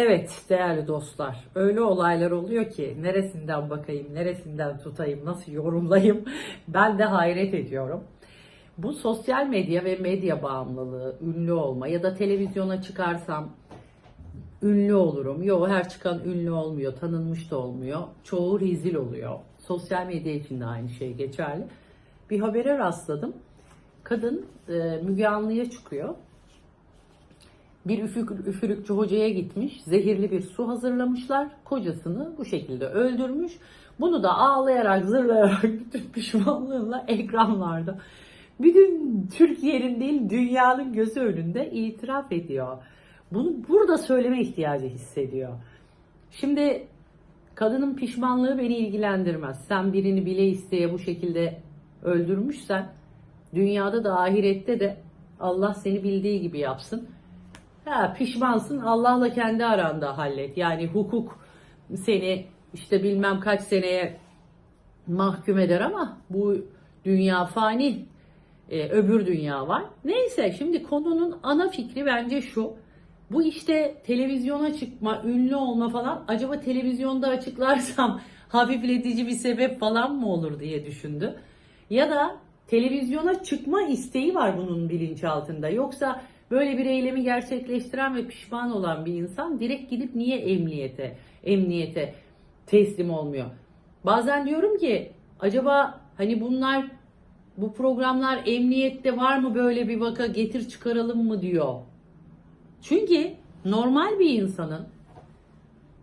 Evet değerli dostlar öyle olaylar oluyor ki neresinden bakayım, neresinden tutayım, nasıl yorumlayayım ben de hayret ediyorum. Bu sosyal medya ve medya bağımlılığı, ünlü olma ya da televizyona çıkarsam ünlü olurum. Yok her çıkan ünlü olmuyor, tanınmış da olmuyor. Çoğu rezil oluyor. Sosyal medya için de aynı şey geçerli. Bir habere rastladım. Kadın e, Müge Anlı'ya çıkıyor. Bir üfük, üfürükçü hocaya gitmiş. Zehirli bir su hazırlamışlar. Kocasını bu şekilde öldürmüş. Bunu da ağlayarak, zırlayarak bütün pişmanlığıyla ekranlarda bütün Türkiye'nin değil dünyanın gözü önünde itiraf ediyor. Bunu burada söyleme ihtiyacı hissediyor. Şimdi kadının pişmanlığı beni ilgilendirmez. Sen birini bile isteye bu şekilde öldürmüşsen dünyada da ahirette de Allah seni bildiği gibi yapsın. Ha, pişmansın Allah'la kendi aranda hallet. Yani hukuk seni işte bilmem kaç seneye mahkum eder ama bu dünya fani. Ee, öbür dünya var. Neyse şimdi konunun ana fikri bence şu. Bu işte televizyona çıkma, ünlü olma falan acaba televizyonda açıklarsam hafifletici bir sebep falan mı olur diye düşündü. Ya da televizyona çıkma isteği var bunun bilinçaltında. Yoksa böyle bir eylemi gerçekleştiren ve pişman olan bir insan direkt gidip niye emniyete, emniyete teslim olmuyor? Bazen diyorum ki acaba hani bunlar bu programlar emniyette var mı böyle bir vaka getir çıkaralım mı diyor. Çünkü normal bir insanın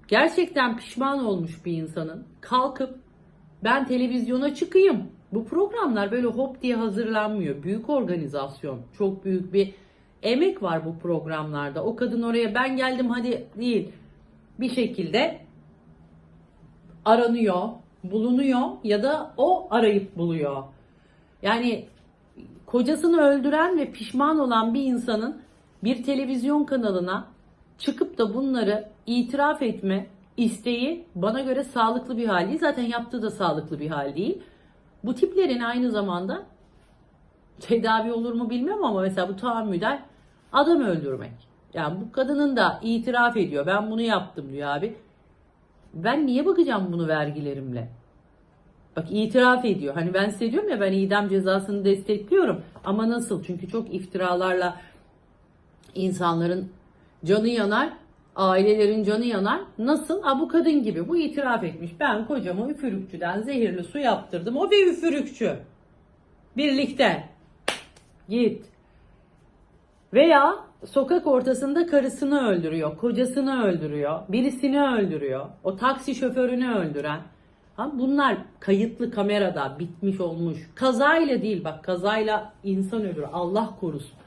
gerçekten pişman olmuş bir insanın kalkıp ben televizyona çıkayım. Bu programlar böyle hop diye hazırlanmıyor. Büyük organizasyon, çok büyük bir emek var bu programlarda. O kadın oraya ben geldim hadi değil. Bir şekilde aranıyor, bulunuyor ya da o arayıp buluyor. Yani kocasını öldüren ve pişman olan bir insanın bir televizyon kanalına çıkıp da bunları itiraf etme isteği bana göre sağlıklı bir hal değil. Zaten yaptığı da sağlıklı bir hal değil. Bu tiplerin aynı zamanda tedavi olur mu bilmem ama mesela bu tahammüden adam öldürmek. Yani bu kadının da itiraf ediyor. Ben bunu yaptım diyor abi. Ben niye bakacağım bunu vergilerimle? Bak itiraf ediyor. Hani ben size diyorum ya ben idam cezasını destekliyorum. Ama nasıl? Çünkü çok iftiralarla insanların canı yanar, ailelerin canı yanar. Nasıl? Ha bu kadın gibi. Bu itiraf etmiş. Ben kocama üfürükçüden zehirli su yaptırdım. O bir üfürükçü. Birlikte. Git. Veya sokak ortasında karısını öldürüyor, kocasını öldürüyor, birisini öldürüyor, o taksi şoförünü öldüren. Ha, bunlar kayıtlı kamerada bitmiş olmuş. Kazayla değil bak kazayla insan ölür Allah korusun.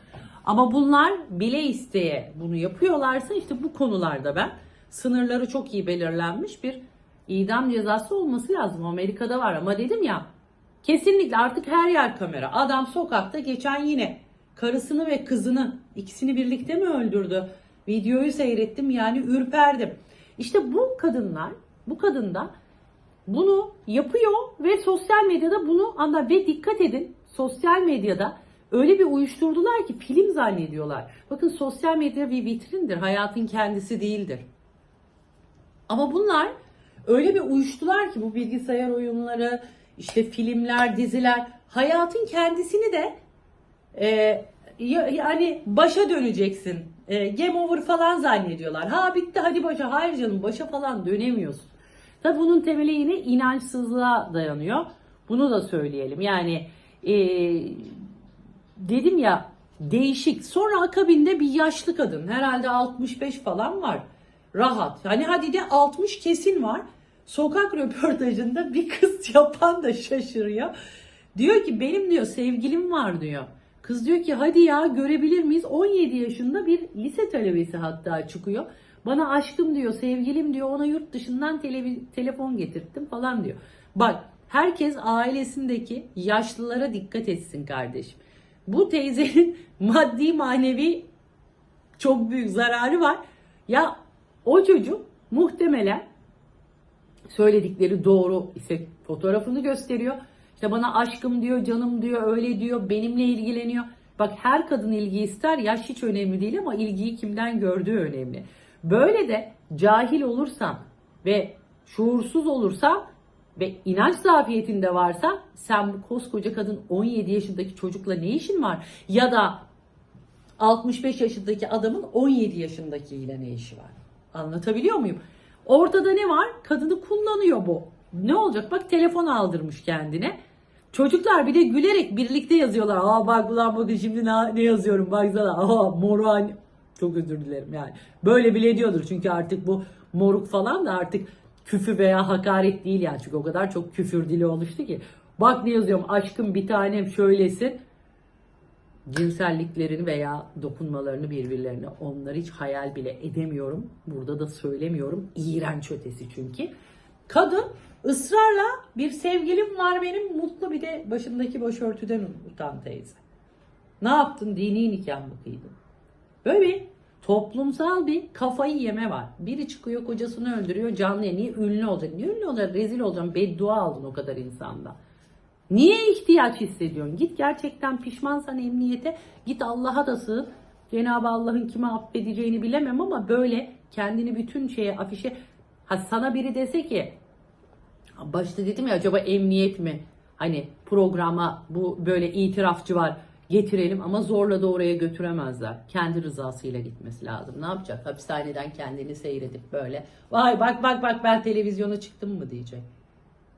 Ama bunlar bile isteye bunu yapıyorlarsa işte bu konularda ben sınırları çok iyi belirlenmiş bir idam cezası olması lazım. Amerika'da var ama dedim ya kesinlikle artık her yer kamera. Adam sokakta geçen yine karısını ve kızını ikisini birlikte mi öldürdü? Videoyu seyrettim yani ürperdim. İşte bu kadınlar bu kadın da bunu yapıyor ve sosyal medyada bunu anda ve dikkat edin sosyal medyada öyle bir uyuşturdular ki film zannediyorlar. Bakın sosyal medya bir vitrindir hayatın kendisi değildir. Ama bunlar öyle bir uyuştular ki bu bilgisayar oyunları işte filmler diziler hayatın kendisini de e, ya- yani başa döneceksin. E, game over falan zannediyorlar. Ha bitti hadi başa. Hayır canım başa falan dönemiyorsun. Tabi bunun temeli yine inançsızlığa dayanıyor. Bunu da söyleyelim. Yani e, dedim ya değişik. Sonra akabinde bir yaşlı kadın. Herhalde 65 falan var. Rahat. Hani hadi de 60 kesin var. Sokak röportajında bir kız yapan da şaşırıyor. Diyor ki benim diyor sevgilim var diyor. Kız diyor ki hadi ya görebilir miyiz? 17 yaşında bir lise talebesi hatta çıkıyor. Bana aşkım diyor, sevgilim diyor, ona yurt dışından televi- telefon getirttim falan diyor. Bak herkes ailesindeki yaşlılara dikkat etsin kardeşim. Bu teyzenin maddi manevi çok büyük zararı var. Ya o çocuk muhtemelen söyledikleri doğru ise fotoğrafını gösteriyor. İşte bana aşkım diyor, canım diyor, öyle diyor, benimle ilgileniyor. Bak her kadın ilgi ister, yaş hiç önemli değil ama ilgiyi kimden gördüğü önemli. Böyle de cahil olursan ve şuursuz olursan ve inanç zafiyetinde varsa sen bu koskoca kadın 17 yaşındaki çocukla ne işin var? Ya da 65 yaşındaki adamın 17 yaşındakiyle ne işi var? Anlatabiliyor muyum? Ortada ne var? Kadını kullanıyor bu. Ne olacak? Bak telefon aldırmış kendine. Çocuklar bir de gülerek birlikte yazıyorlar. Aa bak ulan bakın şimdi ne, ne yazıyorum baksana. Aa moruan. Çok özür dilerim yani. Böyle bile diyordur çünkü artık bu moruk falan da artık küfür veya hakaret değil yani. Çünkü o kadar çok küfür dili oluştu ki. Bak ne yazıyorum aşkım bir tanem şöylesin cinselliklerini veya dokunmalarını birbirlerine onları hiç hayal bile edemiyorum. Burada da söylemiyorum. İğrenç ötesi çünkü. Kadın ısrarla bir sevgilim var benim mutlu bir de başındaki başörtüden utan teyze. Ne yaptın? Dini nikah mı kıydın? Böyle bir toplumsal bir kafayı yeme var. Biri çıkıyor kocasını öldürüyor canlı. Niye ünlü olacak? Niye ünlü olacak? Rezil olacağım. Beddua aldın o kadar insanda. Niye ihtiyaç hissediyorsun? Git gerçekten pişmansan emniyete git Allah'a da sığın. Cenab-ı Allah'ın kime affedeceğini bilemem ama böyle kendini bütün şeye afişe ha sana biri dese ki başta dedim ya acaba emniyet mi? Hani programa bu böyle itirafçı var getirelim ama zorla da oraya götüremezler. Kendi rızasıyla gitmesi lazım. Ne yapacak? Hapishaneden kendini seyredip böyle vay bak bak bak ben televizyona çıktım mı diyecek.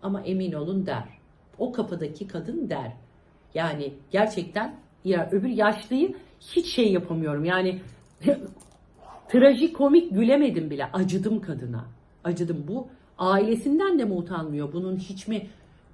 Ama emin olun der. O kapıdaki kadın der. Yani gerçekten ya öbür yaşlıyı hiç şey yapamıyorum. Yani trajikomik gülemedim bile. Acıdım kadına. Acıdım. Bu ailesinden de mi utanmıyor? Bunun hiç mi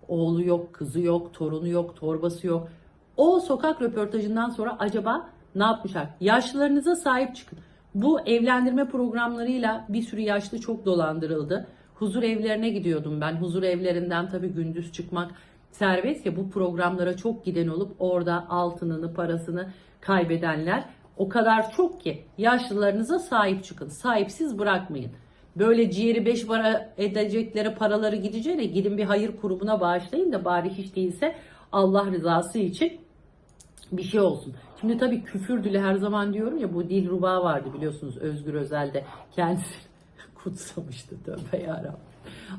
oğlu yok, kızı yok, torunu yok, torbası yok? O sokak röportajından sonra acaba ne yapmışlar? Yaşlılarınıza sahip çıkın. Bu evlendirme programlarıyla bir sürü yaşlı çok dolandırıldı. Huzur evlerine gidiyordum ben. Huzur evlerinden tabii gündüz çıkmak serbest ya bu programlara çok giden olup orada altınını, parasını kaybedenler o kadar çok ki yaşlılarınıza sahip çıkın. Sahipsiz bırakmayın. Böyle ciğeri beş para edecekleri paraları gideceğine gidin bir hayır kurumuna bağışlayın da bari hiç değilse Allah rızası için bir şey olsun. Şimdi tabii küfür dili her zaman diyorum ya bu dil ruba vardı biliyorsunuz Özgür Özel'de kendisi kutsamıştı tövbe yarabbim.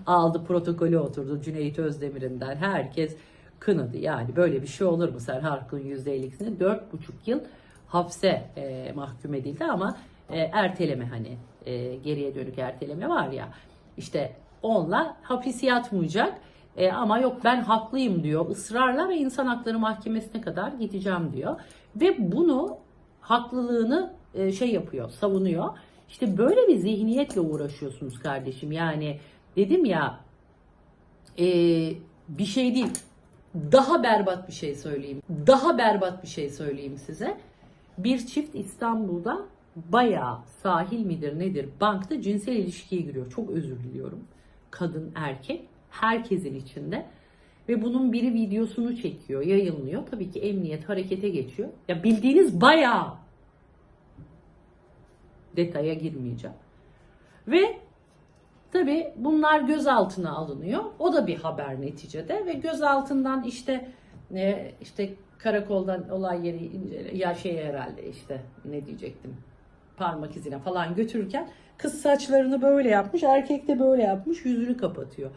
Aldı protokolü oturdu Cüneyt Özdemir'inden herkes kınadı. Yani böyle bir şey olur mu Serhan Arkın %50'sine 4,5 yıl hapse e, mahkum edildi ama e, erteleme hani e, geriye dönük erteleme var ya işte onunla hapis yatmayacak. E, ama yok ben haklıyım diyor ısrarla ve insan hakları mahkemesine kadar gideceğim diyor. Ve bunu haklılığını e, şey yapıyor savunuyor. İşte böyle bir zihniyetle uğraşıyorsunuz kardeşim. Yani dedim ya e, bir şey değil. Daha berbat bir şey söyleyeyim. Daha berbat bir şey söyleyeyim size. Bir çift İstanbul'da bayağı sahil midir nedir bankta cinsel ilişkiye giriyor. Çok özür diliyorum. Kadın erkek herkesin içinde. Ve bunun biri videosunu çekiyor, yayınlıyor. Tabii ki emniyet harekete geçiyor. Ya bildiğiniz bayağı detaya girmeyeceğim. Ve tabii bunlar gözaltına alınıyor. O da bir haber neticede ve gözaltından işte e, işte karakoldan olay yeri ya şey herhalde işte ne diyecektim parmak izine falan götürürken kız saçlarını böyle yapmış, erkek de böyle yapmış, yüzünü kapatıyor.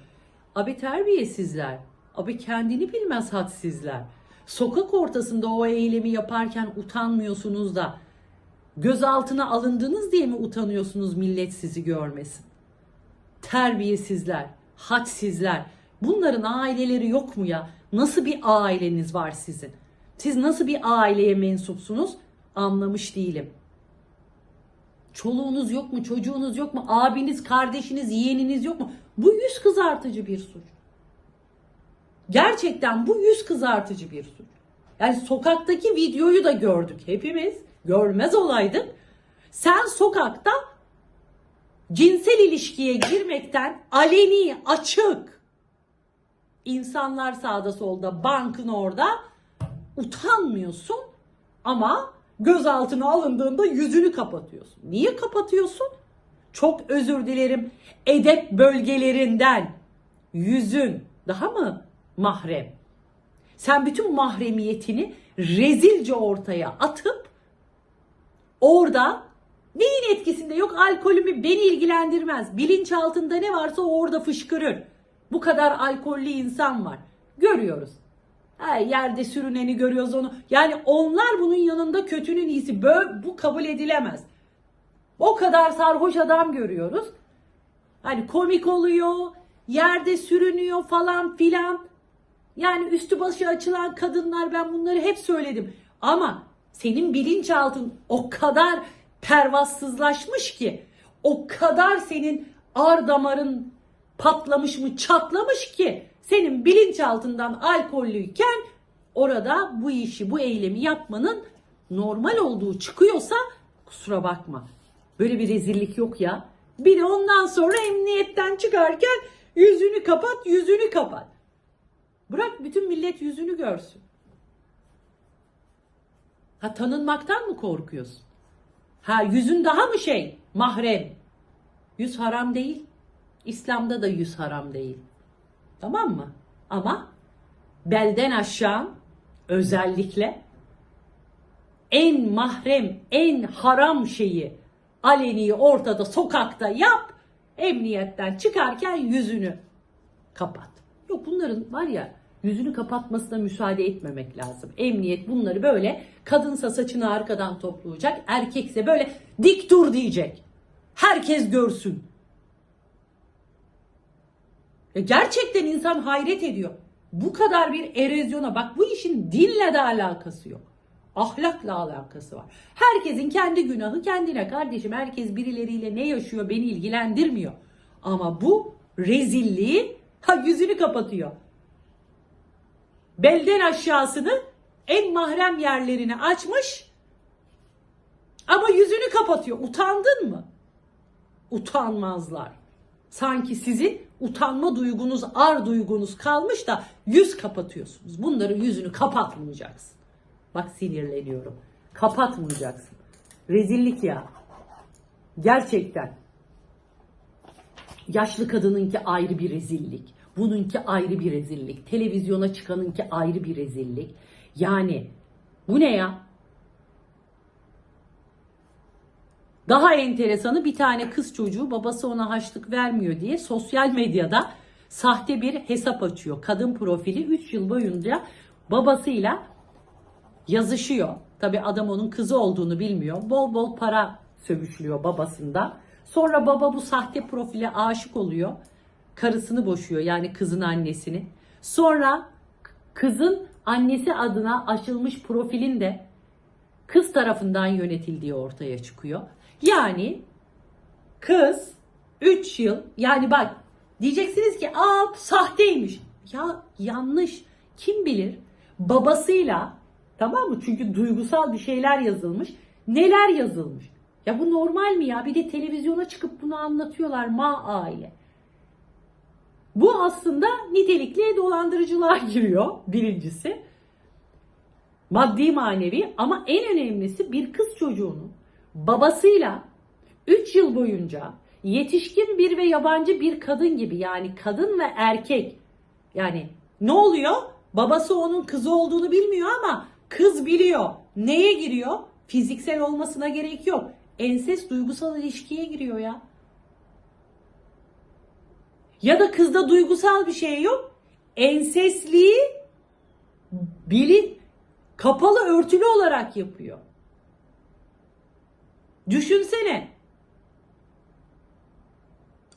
Abi terbiyesizler. Abi kendini bilmez hadsizler. Sokak ortasında o eylemi yaparken utanmıyorsunuz da gözaltına alındınız diye mi utanıyorsunuz millet sizi görmesin? Terbiyesizler, hadsizler. Bunların aileleri yok mu ya? Nasıl bir aileniz var sizin? Siz nasıl bir aileye mensupsunuz? Anlamış değilim. Çoluğunuz yok mu? Çocuğunuz yok mu? Abiniz, kardeşiniz, yeğeniniz yok mu? Bu yüz kızartıcı bir suç. Gerçekten bu yüz kızartıcı bir suç. Yani sokaktaki videoyu da gördük hepimiz. Görmez olaydık. Sen sokakta cinsel ilişkiye girmekten aleni, açık insanlar sağda solda, bankın orada utanmıyorsun ama gözaltına alındığında yüzünü kapatıyorsun. Niye kapatıyorsun? Çok özür dilerim. Edep bölgelerinden yüzün daha mı mahrem? Sen bütün mahremiyetini rezilce ortaya atıp orada Neyin etkisinde yok alkolümü beni ilgilendirmez. Bilinçaltında ne varsa orada fışkırır. Bu kadar alkollü insan var. Görüyoruz. Ha, yerde sürüneni görüyoruz onu. Yani onlar bunun yanında kötünün iyisi. Böyle, bu kabul edilemez. O kadar sarhoş adam görüyoruz. Hani komik oluyor, yerde sürünüyor falan filan. Yani üstü başı açılan kadınlar ben bunları hep söyledim. Ama senin bilinçaltın o kadar pervasızlaşmış ki, o kadar senin ar damarın patlamış mı çatlamış ki senin bilinçaltından alkollüyken orada bu işi bu eylemi yapmanın normal olduğu çıkıyorsa kusura bakma. Böyle bir rezillik yok ya. Bir de ondan sonra emniyetten çıkarken yüzünü kapat yüzünü kapat. Bırak bütün millet yüzünü görsün. Ha tanınmaktan mı korkuyorsun? Ha yüzün daha mı şey mahrem? Yüz haram değil. İslam'da da yüz haram değil. Tamam mı? Ama belden aşağı özellikle en mahrem, en haram şeyi aleni ortada sokakta yap. Emniyetten çıkarken yüzünü kapat. Yok bunların var ya yüzünü kapatmasına müsaade etmemek lazım. Emniyet bunları böyle kadınsa saçını arkadan toplayacak, erkekse böyle dik dur diyecek. Herkes görsün. Ya gerçekten insan hayret ediyor. Bu kadar bir erozyona bak bu işin dinle de alakası yok. Ahlakla alakası var. Herkesin kendi günahı kendine kardeşim. Herkes birileriyle ne yaşıyor beni ilgilendirmiyor. Ama bu rezilliği ha yüzünü kapatıyor. Belden aşağısını en mahrem yerlerini açmış ama yüzünü kapatıyor. Utandın mı? Utanmazlar. Sanki sizin utanma duygunuz, ar duygunuz kalmış da yüz kapatıyorsunuz. Bunların yüzünü kapatmayacaksın. Bak sinirleniyorum. Kapatmayacaksın. Rezillik ya. Gerçekten. Yaşlı kadınınki ayrı bir rezillik. Bununki ayrı bir rezillik. Televizyona çıkanınki ayrı bir rezillik. Yani bu ne ya? Daha enteresanı bir tane kız çocuğu babası ona haçlık vermiyor diye sosyal medyada sahte bir hesap açıyor. Kadın profili 3 yıl boyunca babasıyla yazışıyor. Tabi adam onun kızı olduğunu bilmiyor. Bol bol para sövüşlüyor babasında. Sonra baba bu sahte profile aşık oluyor. Karısını boşuyor yani kızın annesini. Sonra kızın annesi adına açılmış profilin de kız tarafından yönetildiği ortaya çıkıyor. Yani kız 3 yıl yani bak diyeceksiniz ki aa sahteymiş. Ya yanlış. Kim bilir babasıyla tamam mı? Çünkü duygusal bir şeyler yazılmış. Neler yazılmış? Ya bu normal mi ya? Bir de televizyona çıkıp bunu anlatıyorlar ma aile. Bu aslında nitelikli dolandırıcılığa giriyor birincisi. Maddi manevi ama en önemlisi bir kız çocuğunun babasıyla 3 yıl boyunca yetişkin bir ve yabancı bir kadın gibi yani kadın ve erkek yani ne oluyor? Babası onun kızı olduğunu bilmiyor ama kız biliyor. Neye giriyor? Fiziksel olmasına gerek yok. Enses duygusal ilişkiye giriyor ya. Ya da kızda duygusal bir şey yok. Ensesliği bilin kapalı örtülü olarak yapıyor. Düşünsene.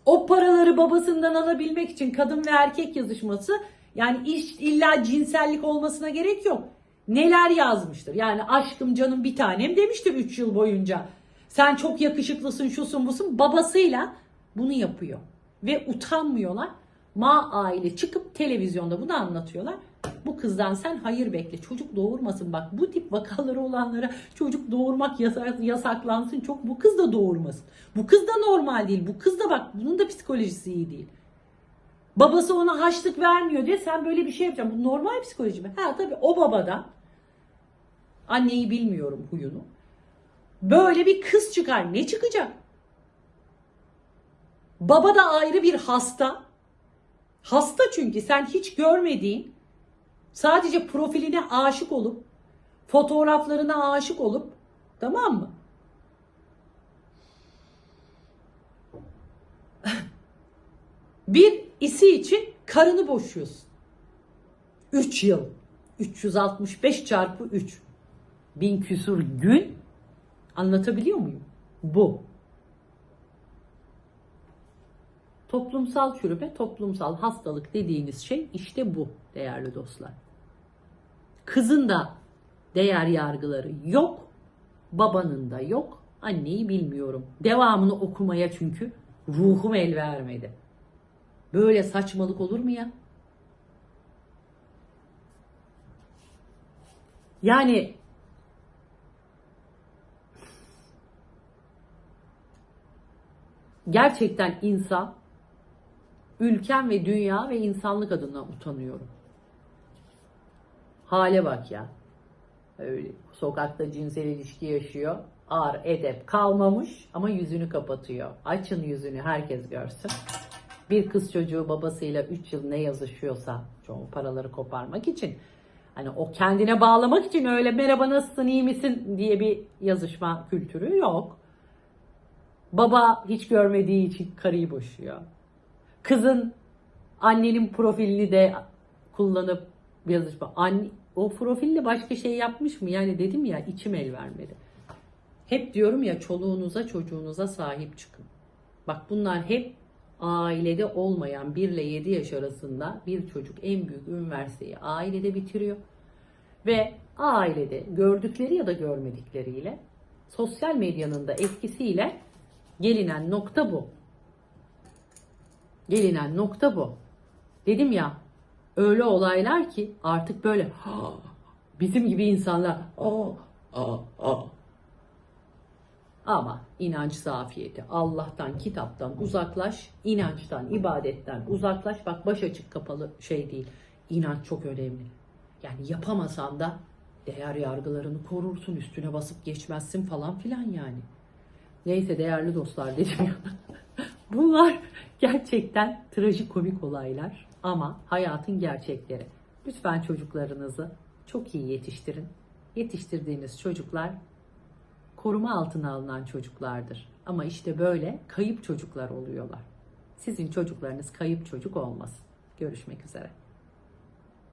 O paraları babasından alabilmek için kadın ve erkek yazışması yani iş illa cinsellik olmasına gerek yok. Neler yazmıştır? Yani aşkım canım bir tanem demiştir 3 yıl boyunca. Sen çok yakışıklısın şusun busun babasıyla bunu yapıyor. Ve utanmıyorlar. Ma aile çıkıp televizyonda bunu anlatıyorlar. Bu kızdan sen hayır bekle. Çocuk doğurmasın. Bak bu tip vakaları olanlara çocuk doğurmak yasak, yasaklansın. Çok bu kız da doğurmasın. Bu kız da normal değil. Bu kız da bak bunun da psikolojisi iyi değil. Babası ona haçlık vermiyor diye sen böyle bir şey yapacaksın. Bu normal psikoloji mi? Ha tabii o babadan anneyi bilmiyorum huyunu. Böyle bir kız çıkar. Ne çıkacak? Baba da ayrı bir hasta. Hasta çünkü sen hiç görmediğin sadece profiline aşık olup fotoğraflarına aşık olup tamam mı? bir isi için karını boşuyorsun. 3 yıl. 365 çarpı 3. Bin küsur gün. Anlatabiliyor muyum? Bu. Toplumsal çürüme, toplumsal hastalık dediğiniz şey işte bu değerli dostlar. Kızın da değer yargıları yok, babanın da yok, anneyi bilmiyorum. Devamını okumaya çünkü ruhum el vermedi. Böyle saçmalık olur mu ya? Yani gerçekten insan, ülkem ve dünya ve insanlık adına utanıyorum. Hale bak ya. Öyle sokakta cinsel ilişki yaşıyor. Ağır edep kalmamış ama yüzünü kapatıyor. Açın yüzünü herkes görsün. Bir kız çocuğu babasıyla 3 yıl ne yazışıyorsa çoğu paraları koparmak için hani o kendine bağlamak için öyle merhaba nasılsın iyi misin diye bir yazışma kültürü yok. Baba hiç görmediği için karıyı boşuyor. Kızın annenin profilini de kullanıp yazışma. Anne, o profille başka şey yapmış mı? Yani dedim ya içim el vermedi. Hep diyorum ya çoluğunuza çocuğunuza sahip çıkın. Bak bunlar hep ailede olmayan 1 ile 7 yaş arasında bir çocuk en büyük üniversiteyi ailede bitiriyor. Ve ailede gördükleri ya da görmedikleriyle sosyal medyanın da etkisiyle gelinen nokta bu. Gelinen nokta bu. Dedim ya öyle olaylar ki artık böyle "Ha, bizim gibi insanlar ama inanç zafiyeti. Allah'tan kitaptan uzaklaş inançtan ibadetten uzaklaş. Bak baş açık kapalı şey değil. İnanç çok önemli. Yani yapamasan da değer yargılarını korursun üstüne basıp geçmezsin falan filan yani. Neyse değerli dostlar dedim ya. Bunlar gerçekten trajikomik olaylar ama hayatın gerçekleri. Lütfen çocuklarınızı çok iyi yetiştirin. Yetiştirdiğiniz çocuklar koruma altına alınan çocuklardır. Ama işte böyle kayıp çocuklar oluyorlar. Sizin çocuklarınız kayıp çocuk olmasın. Görüşmek üzere.